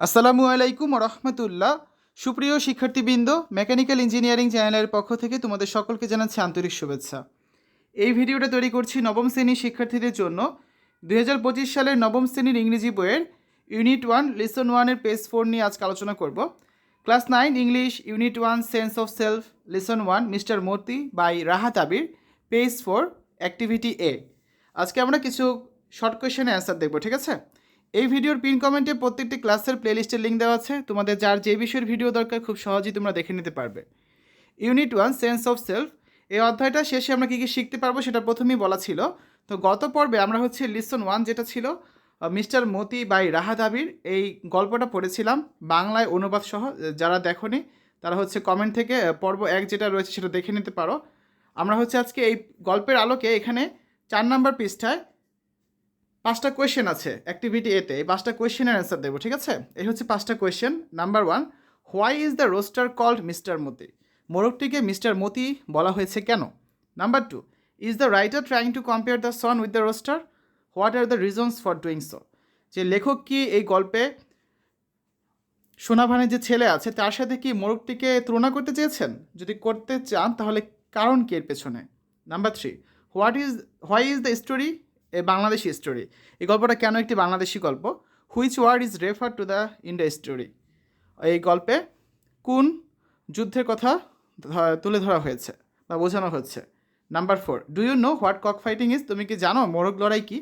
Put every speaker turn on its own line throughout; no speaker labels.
আসসালামু আলাইকুম রহমতুল্লাহ। সুপ্রিয় শিক্ষার্থীবৃন্দ, মেকানিক্যাল ইঞ্জিনিয়ারিং চ্যানেলের পক্ষ থেকে তোমাদের সকলকে জানাচ্ছি আন্তরিক শুভেচ্ছা। এই ভিডিওটা তৈরি করছি নবম শ্রেণির শিক্ষার্থীদের জন্য। দু হাজার পঁচিশ সালের নবম শ্রেণির ইংরেজি বইয়ের ইউনিট ওয়ান লেসন ওয়ানের পেজ ফোর নিয়ে আজকে আলোচনা করব। Class nine English unit one sense of self lesson one mister Murti by Rahat Abir page four activity A আজকে আমরা কিছু শর্ট কোয়েশ্চেনের অ্যান্সার দেখব, ঠিক আছে? এই ভিডিওর পিন কমেন্টে প্রত্যেকটি ক্লাসের প্লেলিস্টের লিঙ্ক দেওয়া আছে। তোমাদের যার যে বিষয়ের ভিডিও দরকার, খুব সহজেই তোমরা দেখে নিতে পারবে। Unit one sense of self এই অধ্যায়টা শেষে আমরা কী কী শিখতে পারব সেটা প্রথমেই বলা ছিল। তো গত পর্বে আমরা হচ্ছে লিসন ওয়ান যেটা ছিল মিস্টার মতি বাই রাহাত আবির এই গল্পটা পড়েছিলাম বাংলায় অনুবাদ সহ যারা দেখনি, তারা হচ্ছে কমেন্ট থেকে পর্ব এক যেটা রয়েছে সেটা দেখে নিতে পারো। আমরা হচ্ছে আজকে এই গল্পের আলোকে এখানে চার নাম্বার পৃষ্ঠায় পাঁচটা কোয়েশ্চেন আছে অ্যাক্টিভিটি এতে এই পাঁচটা কোয়েশ্চেনের অ্যান্সার দেবো, ঠিক আছে? এই হচ্ছে পাঁচটা question number one why is the rooster called mister Moti? মোরগটিকে mister Moti বলা হয়েছে কেন? Number two is the writer trying to compare the son with the rooster what are the reasons for doing so যে লেখক কি এই গল্পে সোনাভানের যে ছেলে আছে, তার সাথে কি মোরগটিকে তুলনা করতে চেয়েছেন? যদি করতে চান, তাহলে কারণ কি এর পেছনে? Number three what is why is the story a Bangladeshi story এই গল্পটা কেন একটি বাংলাদেশি গল্প? Which word is refer to the India story এই গল্পে কোন যুদ্ধের কথা তুলে ধরা হয়েছে বা বোঝানো হচ্ছে number four do you know what cock fighting is তুমি কি জানো মোরগ লড়াই কি?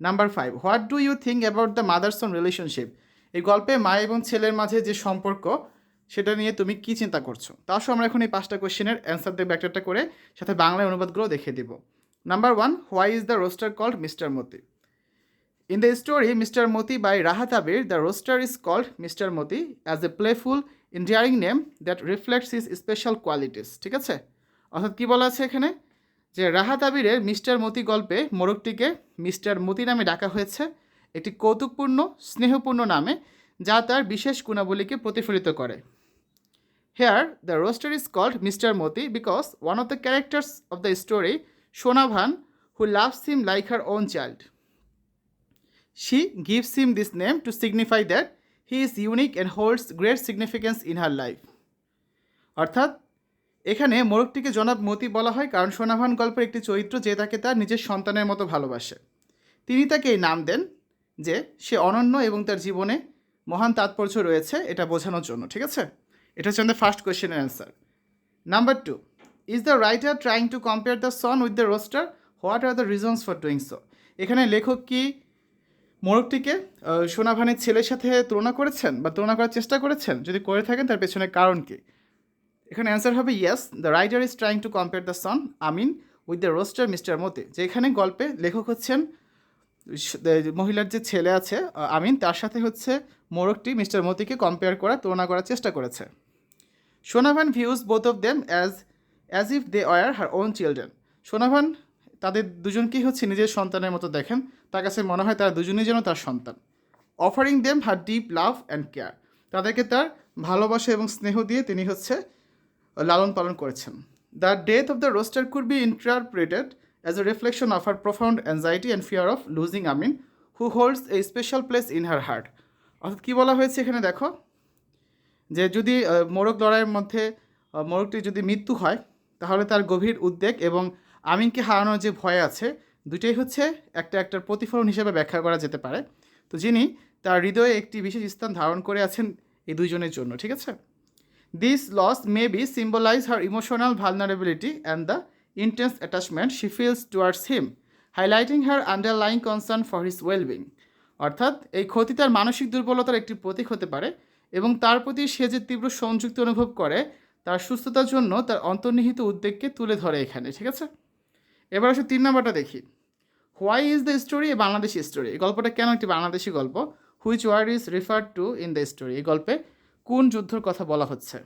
Number five what do you think about the mother's on relationship এই গল্পে মা এবং ছেলের মাঝে যে সম্পর্ক, সেটা নিয়ে তুমি কি চিন্তা করছ? সহ আমরা এখন এই পাঁচটা কোয়েশ্চেনের অ্যান্সার দেবো একটা করে, সাথে বাংলায় অনুবাদগুলো দেখে দিব। Number one why is the rooster called mister Moti In the story Mr. Moti by Rahat Abir, the roaster is called Mr. Moti as a playful, endearing name that reflects his special qualities. ঠিক আছে অর্থাৎ কি বলা আছে এখানে যে রাহাত আবিরের mister মতি গল্পে মোরগটিকে মিস্টার মতি নামে ডাকা হয়েছে একটি কৌতুকপূর্ণ স্নেহপূর্ণ নামে যা তার বিশেষ গুণাবলীকে প্রতিফলিত করে here the rooster is called mister Moti because one of the characters of the story Sonabhan who loves him like her own child She gives him this name to signify that he is unique and holds great significance in her life. অর্থাৎ, এখানে মোরগটিকে জনাব মতি বলা হয় কারণ সোনাভান গল্পের একটি চরিত্র যে তাকে তার নিজের সন্তানের মতো ভালোবাসে। তিনি তাকে এই নাম দেন যে সে অনন্য এবং তার জীবনে মহান তাৎপর্য রয়েছে এটা বোঝানোর জন্য, ঠিক আছে? এটা হচ্ছে আমাদের first কোয়েশ্চেনের answer number two is the writer trying to compare the son with the rooster what are the reasons for doing so এখানে লেখক কি মোরগটিকে সোনাভানের ছেলের সাথে তুলনা করেছেন বা তুলনা করার চেষ্টা করেছেন? যদি করে থাকেন, তার পেছনে কারণ কি? এখানে অ্যান্সার হবে yes the writer is trying to compare the son Amin with the rooster mister Moti যে এখানে গল্পে লেখক হচ্ছেন মহিলার যে ছেলে আছে আমিন তার সাথে হচ্ছে মোরগটি মিস্টার মতিকে কম্পেয়ার করা, তুলনা করার চেষ্টা করেছে। Sonabhan views both of them as as if they were her own children Sonabhan তাদের দুজনকেই হচ্ছে নিজের সন্তানের মতো দেখেন। তার কাছে মনে হয় তারা দুজনেই যেন তার সন্তান। Offering them her deep love and care তাদেরকে তার ভালোবাসা এবং স্নেহ দিয়ে তিনি হচ্ছে লালন পালন করেছেন। The death of the rooster could be interpreted as a reflection of her profound anxiety and fear of losing Amin who holds a special place in her heart অর্থাৎ কী বলা হয়েছে এখানে দেখো? যে যদি মোরগ লড়াইয়ের মধ্যে আহ, মোরগটির যদি মৃত্যু হয় তাহলে তার গভীর উদ্বেগ এবং আমিনকে হারানোর যে ভয় আছে দুটোই হচ্ছে একটা একটার প্রতিফলন হিসেবে ব্যাখ্যা করা যেতে পারে। তো যিনি তার হৃদয়ে একটি বিশেষ স্থান ধারণ করে আছেন এই দুইজনের জন্য, ঠিক আছে? This loss may be symbolize her emotional vulnerability and the intense attachment she feels towards him highlighting her underlying concern for his wellbeing অর্থাৎ এই ক্ষতি তার মানসিক দুর্বলতার একটি প্রতীক হতে পারে এবং তার প্রতি সে যে তীব্র সংযুক্তি অনুভব করে তার সুস্থতার জন্য তার অন্তর্নিহিত উদ্বেগকে তুলে ধরে এখানে, ঠিক আছে? এবার আসলে তিন নম্বরটা দেখি। Why is the story a Bangladeshi story এই গল্পটা কেন একটি বাংলাদেশি গল্প? Which word is refer to in the story এই গল্পে কোন যুদ্ধর কথা বলা হচ্ছে?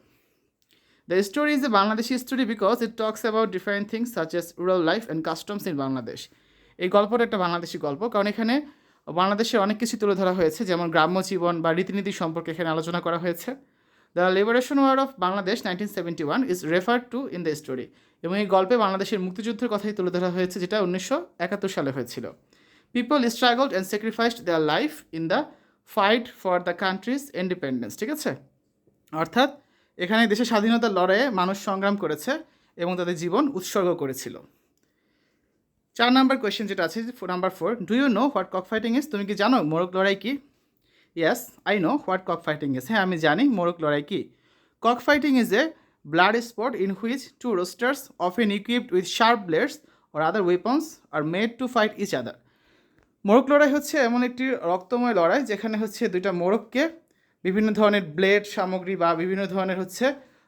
The story is a Bangladeshi story because it talks about different things such as rural life and customs in Bangladesh এই গল্পটা একটা বাংলাদেশি গল্প, কারণ এখানে বাংলাদেশের অনেক কিছু তুলে ধরা হয়েছে, যেমন গ্রাম্য জীবন বা রীতিনীতি সম্পর্কে এখানে আলোচনা করা হয়েছে। The liberation war of Bangladesh nineteen seventy one is refer to in the story এবং এই গল্পে বাংলাদেশের মুক্তিযুদ্ধের কথাই তুলে ধরা হয়েছে, যেটা উনিশশো একাত্তর সালে হয়েছিল। People struggled and sacrificed their life in the fight for the country's independence ঠিক আছে? অর্থাৎ, এখানে দেশের স্বাধীনতার লড়াইয়ে মানুষ সংগ্রাম করেছে এবং তাদের জীবন উৎসর্গ করেছিল। চার নাম্বার কোয়েশ্চেন যেটা আছে number four do you know what cock fighting is তুমি কি জানো? মোরগ লড়াই কি? Yes I know what cock fighting is হ্যাঁ আমি জানি মোরগ লড়াই কি? Cock fighting is a blood sport in which two roosters often equipped with sharp blades or other weapons are made to fight each other মোরগ লড়াই হচ্ছে এমন একটি রক্তময় লড়াই যেখানে হচ্ছে দুইটা মোরগকে বিভিন্ন ধরনের ব্লেড সামগ্রী বা বিভিন্ন ধরনের হচ্ছে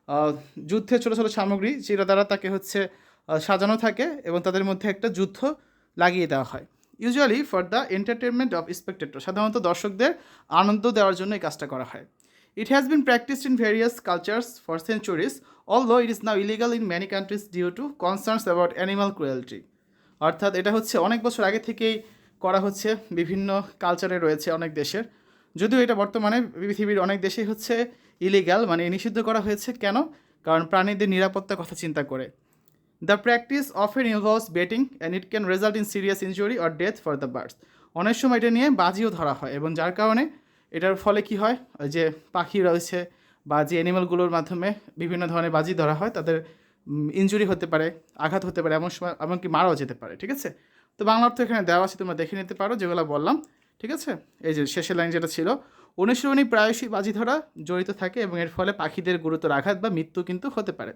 আহ, যুদ্ধের ছোটো ছোটো সামগ্রী যেটা দ্বারা তাকে হচ্ছে সাজানো থাকে এবং তাদের মধ্যে একটা যুদ্ধ লাগিয়ে দেওয়া হয়। Usually for the entertainment of spectator সাধারণত দর্শকদের আনন্দ দেওয়ার জন্য এই কাজটা করা হয়। It has been practised in various cultures for centuries although it is now illegal in many countries due to concerns about animal cruelty অর্থাৎ এটা হচ্ছে অনেক বছর আগে থেকেই করা হচ্ছে, বিভিন্ন কালচারে রয়েছে অনেক দেশের। যদিও এটা বর্তমানে পৃথিবীর অনেক দেশেই হচ্ছে ইলিগাল মানে নিষিদ্ধ করা হয়েছে। কেন? কারণ প্রাণীদের নিরাপত্তার কথা চিন্তা করে। The practice often involves betting and it can result in serious injury or death for the birds অনেক সময় এটা নিয়ে বাজিও ধরা হয়, এবং যার কারণে এটার ফলে কি হয়, যে পাখি রয়েছে বা যে অ্যানিমালগুলোর মাধ্যমে বিভিন্ন ধরনের বাজি ধরা হয়, তাদের ইনজুরি হতে পারে, আঘাত হতে পারে, এমন সময়, এমনকি মারাও যেতে পারে, ঠিক আছে? তো বাংলা অর্থ এখানে দেওয়া আছে, তোমরা দেখে নিতে পারো, যেগুলো বললাম, ঠিক আছে? এই যে শেষের লাইন যেটা ছিল, অনুশীলনী প্রায়শই বাজি ধরা জড়িত থাকে, এবং এর ফলে পাখিদের গুরুতর আঘাত বা মৃত্যু কিন্তু হতে পারে।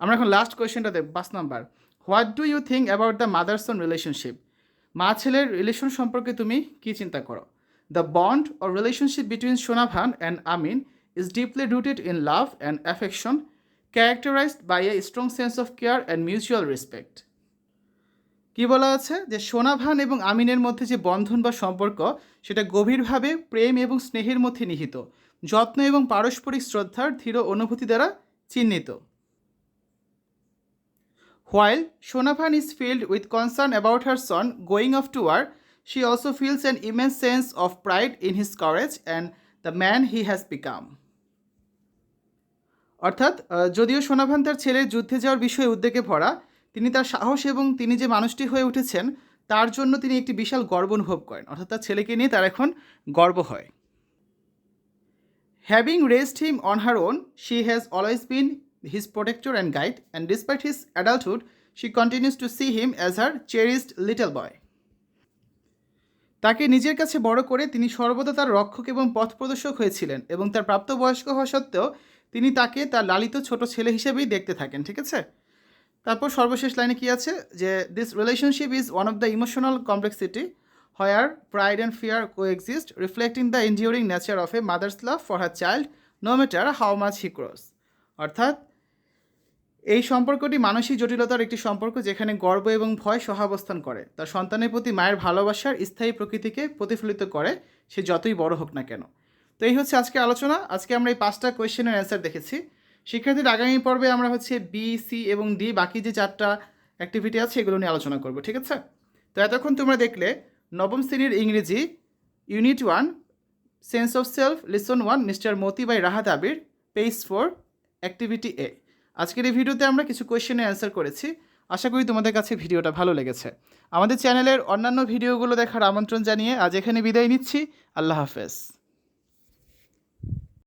আমরা এখন লাস্ট কোয়েশ্চেনটা দেখ পাঁচ number. What do you think about the mother son relationship মা ছেলের রিলেশন সম্পর্কে তুমি কী চিন্তা করো? The bond or relationship between Sonabhan and Amin is deeply rooted in love and affection characterized by a strong sense of care and mutual respect কি বলা আছে? যে সোনাভান এবং আমিনের মধ্যে যে বন্ধন বা সম্পর্ক, সেটা গভীরভাবে প্রেম এবং স্নেহের মধ্যে নিহিত, যত্ন এবং পারস্পরিক শ্রদ্ধার ধীর অনুভূতি দ্বারা চিহ্নিত। While Sonabhan is filled with concern about her son going off to war she also feels an immense sense of pride in his courage and the man he has become. অর্থাৎ যদিও সোনাভান তার ছেলের যুদ্ধে যাওয়ার বিষয়ে উদ্বেগে ভরা, তিনি তার সাহস এবং তিনি যে মানুষটি হয়ে উঠেছেন, তার জন্য তিনি একটি বিশাল গর্ব অনুভব করেন। অর্থাৎ তার ছেলেকে নিয়ে তার এখন গর্ব হয়। Having rest him on her own she has always been his protector and guide, and despite his adulthood, she continues to see him as her cherished little boy. তাকে নিজের কাছে বড় করে তিনি সর্বদা তার রক্ষক এবং পথ প্রদর্শক হয়েছিলেন এবং তার প্রাপ্তবয়স্ক হওয়া সত্ত্বেও তিনি তাকে তার লালিত ছোট ছেলে হিসেবেই দেখতে থাকেন ঠিক আছে? তারপর সর্বশেষ লাইনে কি আছে? যে this relationship is one of the emotional complexity where pride and fear coexist reflecting the enduring nature of a mother's love for her child no matter how much he cross অর্থাৎ এই সম্পর্কটি মানসিক জটিলতার একটি সম্পর্ক যেখানে গর্ব এবং ভয় সহাবস্থান করে। তার সন্তানের প্রতি মায়ের ভালোবাসার স্থায়ী প্রকৃতিকে প্রতিফলিত করে, সে যতই বড় হোক না কেন। তো এই হচ্ছে আজকে আলোচনা। আজকে আমরা এই পাঁচটা কোয়েশ্চেনের অ্যান্সার দেখেছি। শিক্ষার্থীর আগামী পর্বে আমরা হচ্ছে বি সি এবং ডি বাকি যে চারটা অ্যাক্টিভিটি আছে, এগুলো নিয়ে আলোচনা করব, ঠিক আছে? তো এতক্ষণ তোমরা দেখলে, নবম শ্রেণির ইংরেজি unit one sense of self listen one mister Moti by Rahat Abir page four activity A আজকের এই ভিডিওতে আমরা কিছু কোয়েশ্চেনের অ্যান্সার করেছি। আশা করি তোমাদের কাছে ভিডিওটা ভালো লেগেছে। আমাদের চ্যানেলের অন্যান্য ভিডিওগুলো দেখার আমন্ত্রণ জানিয়ে আজ এখানে বিদায় নিচ্ছি। আল্লাহ হাফেজ।